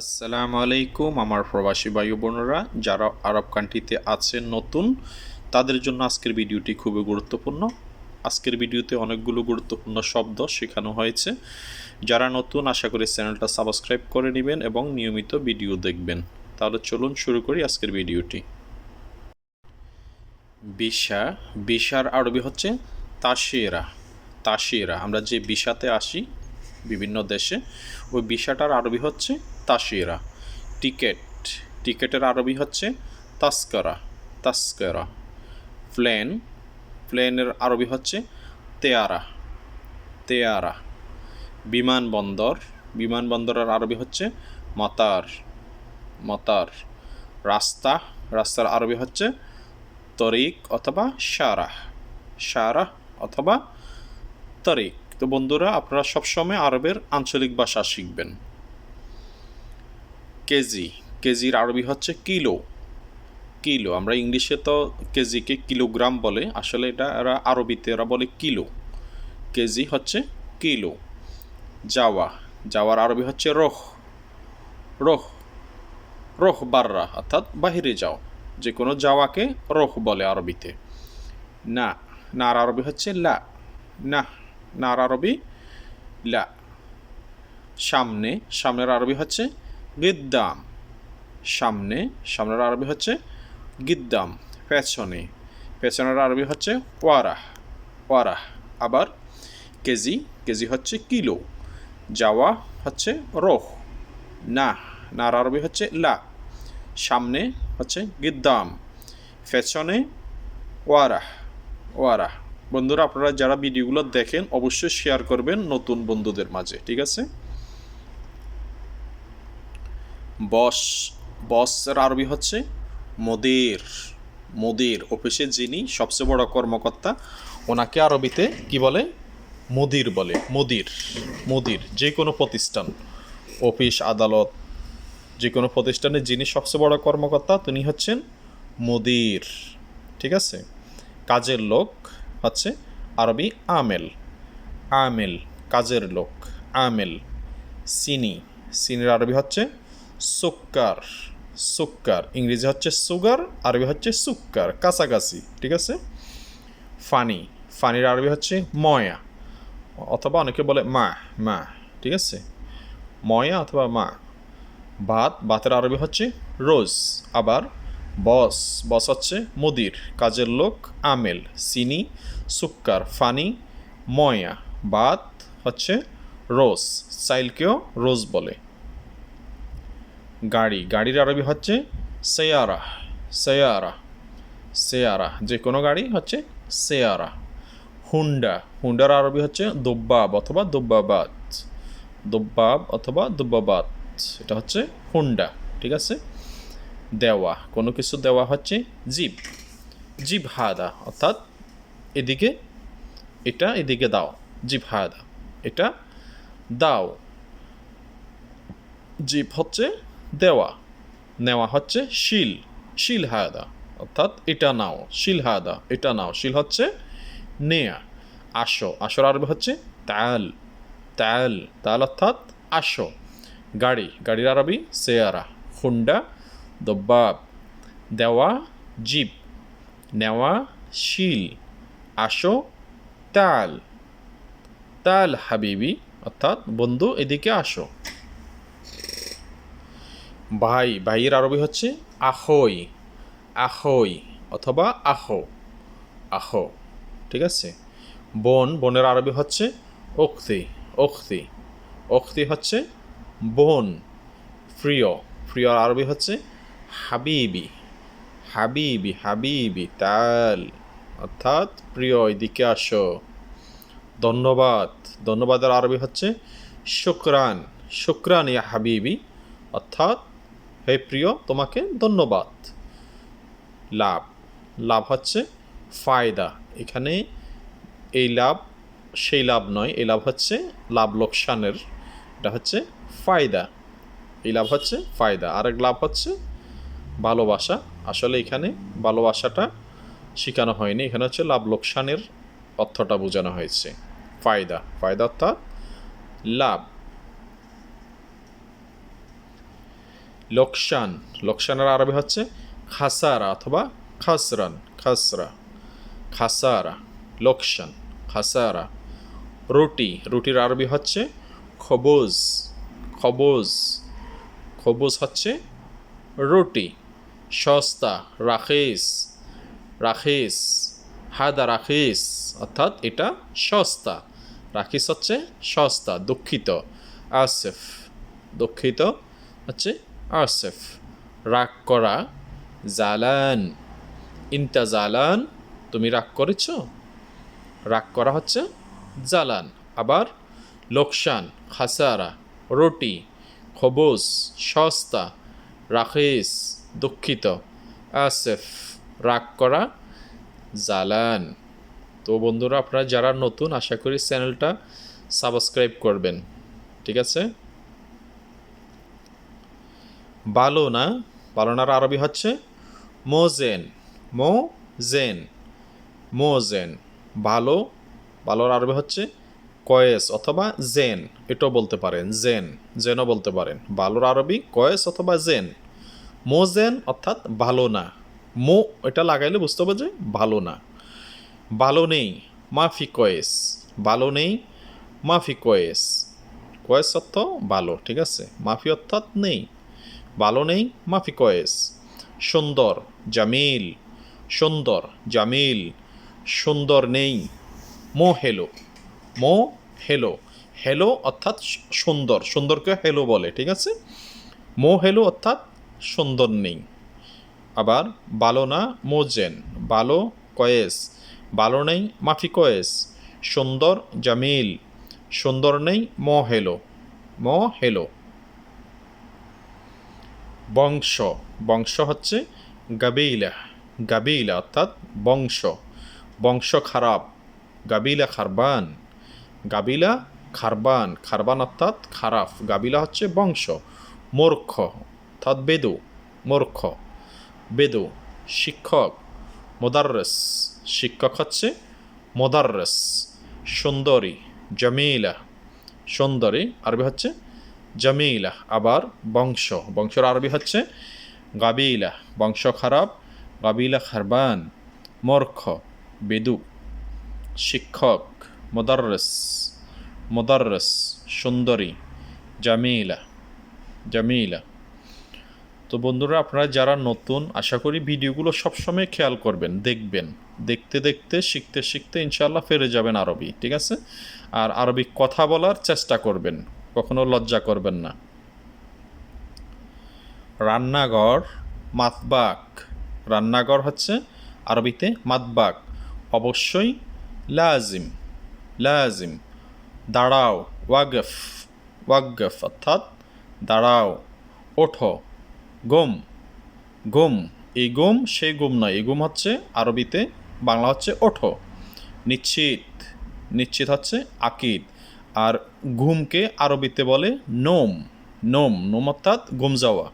আসসালামু আলাইকুম আমার প্রবাসী ও বোনেরা, যারা আরব কান্ট্রিতে আছেন নতুন, তাদের জন্য আজকের ভিডিওটি খুবই গুরুত্বপূর্ণ। আজকের ভিডিওতে অনেকগুলো গুরুত্বপূর্ণ শব্দ শেখানো হয়েছে। যারা নতুন, আশা করি চ্যানেলটা সাবস্ক্রাইব করে নেবেন এবং নিয়মিত ভিডিও দেখবেন। তাহলে চলুন শুরু করি আজকের ভিডিওটি। বিশা বিশার আরবি হচ্ছে তাশিরা তাশিরা আমরা যে বিশাতে আসি বিভিন্ন দেশে। ওই বিশাটার আরবি হচ্ছে তাশিরা টিকেট, টিকেটের আরবি হচ্ছে তাস্করা তাস্করা। প্লেন, প্লেনের আরবি হচ্ছে তেয়ারা তেয়ারা। বিমানবন্দর, বিমানবন্দরের আরবি হচ্ছে মতার মতার। রাস্তা, রাস্তার আরবি হচ্ছে তরিক অথবা সারাহ সারাহ অথবা তরিক। তো বন্ধুরা আপনারা সবসময় আরবের আঞ্চলিক ভাষা শিখবেন। কেজি, কেজির আরবি হচ্ছে কিলো। কিলো, আমরা ইংলিশে তো কেজিকে কিলোগ্রাম বলে, আসলে এটা এরা আরবিতে এরা বলে কিলো। কেজি হচ্ছে কিলো। যাওয়া যাওয়ার আরবি হচ্ছে রোহ। রোহ রোহ বাররা, অর্থাৎ বাহিরে যাও। যে কোনো যাওয়াকে রোহ বলে আরবিতে। না নার আরবি হচ্ছে লা। না নার আরবি, লা। সামনে, সামনের আরবি হচ্ছে গিদ্দাম। সামনে, সামনের আরবি হচ্ছে গিদ্দাম। পেছনে, পেছনের আরবি হচ্ছে ওয়ারাহ ওয়ারাহ। আবার কেজি কেজি হচ্ছে কিলো। যাওয়া হচ্ছে রোহ, না, নার আরবি হচ্ছে লা। সামনে হচ্ছে গিদ্দাম। পেছনে, ওয়ারাহ ওয়ারাহ। বন্ধুরা, আপনারা যারা ভিডিওগুলো দেখেন, অবশ্যই শেয়ার করবেন নতুন বন্ধুদের মাঝে, ঠিক আছে? বস, বসের আরবি হচ্ছে মদির। মদির অফিসে যিনি সবচেয়ে বড় কর্মকর্তা, ওনাকে আরবিতে কি বলে? মুদির বলে, মুদির মুদির, যে কোনো প্রতিষ্ঠান, অফিস, আদালত, যে কোনো প্রতিষ্ঠানে যিনি সবচেয়ে বড় কর্মকর্তা, তিনি হচ্ছেন মুদির, ঠিক আছে? কাজের লোক হচ্ছে আরবি আমেল। আমেল, কাজের লোক। আমেল, চিনি। চিনির আরবি হচ্ছে সুক্কার। সুক্কার, ইংরেজি হচ্ছে সুগার, আরবি হচ্ছে সুক্কার, কাছাকাছি, ঠিক আছে? ফানি, ফানির আরবি হচ্ছে ময়া, অথবা অনেকে বলে মা মা, ঠিক আছে? ময়া অথবা মা। ভাত, ভাতের আরবি হচ্ছে রোজ, আবার বস বস হচ্ছে মুদির, কাজের লোক, আমেল চিনি সুক্কার, ফানি, ময়া, বাত হচ্ছে রোজ সাইলকেও রোজ বলে। গাড়ি, গাড়ির আরবি হচ্ছে সেয়ারা সেয়ারা সেয়ারা, যে কোনো গাড়ি হচ্ছে সেয়ারা। হুন্ডা, হুন্ডার আরবি হচ্ছে দুব্বাব অথবা দুব্বাবাদ দুব্বাব অথবা দুব্বাবাদ এটা হচ্ছে হুন্ডা, ঠিক আছে? দেওয়া, কোনো কিছু দেওয়া হচ্ছে জিপ জিপ হাদা, অর্থাৎ এদিকে এটা, এদিকে দাও জিপ হাদা, এটা দাও। জিপ হচ্ছে দেওয়া, নেওয়া হচ্ছে শিল শিল হায়দা অর্থাৎ এটা নাও, শিল হায়দা এটা নাও, শিল হচ্ছে নেয়া, আসো, আসর আরবি হচ্ছে তাল তাল তাল অর্থাৎ আসো। গাড়ি, গাড়ির আরবি সেয়ারা, হুন্ডা দব্বাব দেওয়া জিপ নেওয়া, শিল, আসো, তাল তাল হাবিবি, অর্থাৎ বন্ধু এদিকে আসো। ভাই, ভাইয়ের আরবি হচ্ছে আহই আহই অথবা আহো আহো, ঠিক আছে? বোন, বোনের আরবি হচ্ছে ওক্তি ওক্তি ওক্তি হচ্ছে বোন, প্রিয় প্রিয় আরবি হচ্ছে হাবিবি হাবিবি হাবিবি, তাল। অর্থাৎ প্রিয়, এদিকে আসো। ধন্যবাদ। ধন্যবাদের আরবি হচ্ছে শুক্রান। শুক্রান ইয়া হাবিবি। অর্থাৎ, হে প্রিয়, তোমাকে ধন্যবাদ। লাভ। লাভ হচ্ছে ফায়দা। এখানে এই লাভ, সেই লাভ নয়। এই লাভ হচ্ছে লাভ লোকসানের। এটা হচ্ছে ফায়দা। এই লাভ হচ্ছে ফায়দা। আরেক লাভ হচ্ছে ভালোবাসা। আসলে এখানে ভালোবাসাটা শেখানো হয়নি। এখানে হচ্ছে লাভ লোকসানের অর্থটা বোঝানো হয়েছে। ফায়দা। ফায়দা অর্থাৎ লাভ। লোকসান। লোকসানের আরবি হচ্ছে খাসারা অথবা খাসরান। খাসরা। খাসারা। লোকসান। খাসারা। রুটি। রুটির আরবি হচ্ছে খবুজ। খবুজ। খবুজ হচ্ছে রুটি। সস্তা রাখিস রাখিস হাদা রাখিস অর্থাৎ এটা সস্তা। রাখিস হচ্ছে সস্তা, দুঃখিত, আসেফ, দুঃখিত হচ্ছে আসেফ। রাগ করা, জালান ইনতা জালান তুমি রাগ করেছ? রাগ করা হচ্ছে জালান। আবার লোকসান, খাসারা, রুটি খবুজ সস্তা, রাখিস দুঃখিত। আসেফ, রাগ করা জালান তো বন্ধুরা, আপনারা যারা নতুন, আশা করি চ্যানেলটা সাবস্ক্রাইব করবেন। ঠিক আছে? বালো না? বালোনার আরবি হচ্ছে মোজেন। মো জেন মোজেন ভালো ভালোর আরবি হচ্ছে কয়েস অথবা জেন। এটাও বলতে পারেন, জেন। জেনও বলতে পারেন। ভালোর আরবি কয়েস অথবা জেন। মোজেন অর্থাৎ ভালো না। মো এটা লাগাইলে বুঝতে হবে যে ভালো না। ভালো নেই, মাফি কয়েস। ভালো নেই, মাফি কয়েস। কয়েস অর্থ ভালো, ঠিক আছে? মাফি অর্থাৎ নেই। ভালো নেই, মাফি কয়েস। সুন্দর, জামিল। সুন্দর জামিল। সুন্দর নেই, মো হেলো। মো হেলো। হেলো অর্থাৎ সুন্দর। সুন্দরকে হেলো বলে, ঠিক আছে? মো হেলো অর্থাৎ সুন্দর নেই। আবার ভালো না মোজেন, বালো কয়েস ভালো নেই মাফি কয়েস, সুন্দর জামিল, সুন্দর নেই ম হেলো ম হেলো বংশ বংশ হচ্ছে গাবিলা গাবিলা অর্থাৎ বংশ। বংশ খারাপ, গাবিলা খারবান গাবিলা খারবান খারবান অর্থাৎ খারাপ, গাবিলা হচ্ছে বংশ, মূর্খ অর্থাৎ বেদু, মূর্খ। বেদু, শিক্ষক, মোদাররস। শিক্ষক হচ্ছে মোদাররস, সুন্দরী, জামিলা। সুন্দরী আরবি হচ্ছে জামিলা, আবার বংশ। বংশের আরবি হচ্ছে গাবিলা, বংশ খারাপ, গাবিলা খারবান, মূর্খ, বেদু। শিক্ষক, মোদাররস মোদাররস, সুন্দরী, জামিলা জামিলা। তো বন্ধুরা, আপনারা যারা নতুন, আশা করি ভিডিওগুলো সবসময় খেয়াল করবেন, দেখবেন। দেখতে দেখতে, শিখতে শিখতে ইনশাল্লাহ ফেরে যাবেন আরবি, ঠিক আছে? আর আরবি কথা বলার চেষ্টা করবেন, কখনো লজ্জা করবেন না। রান্নাঘর, মাতবাক। রান্নাঘর হচ্ছে আরবিতে মাতবাক। অবশ্যই লাজিম লাজিম। দাঁড়াও, ওয়াগফ ওয়াগফ অর্থাৎ দাঁড়াও, ওঠো। গোম। গোম। এই গোম, সেই গোম নয়। এই গোম হচ্ছে আরবিতে, বাংলা হচ্ছে ওঠো। নিশ্চিত। নিশ্চিত হচ্ছে আকিদ। আর ঘুমকে আরবিতে বলে নোম। নোম নোম অর্থাৎ গুম যাওয়া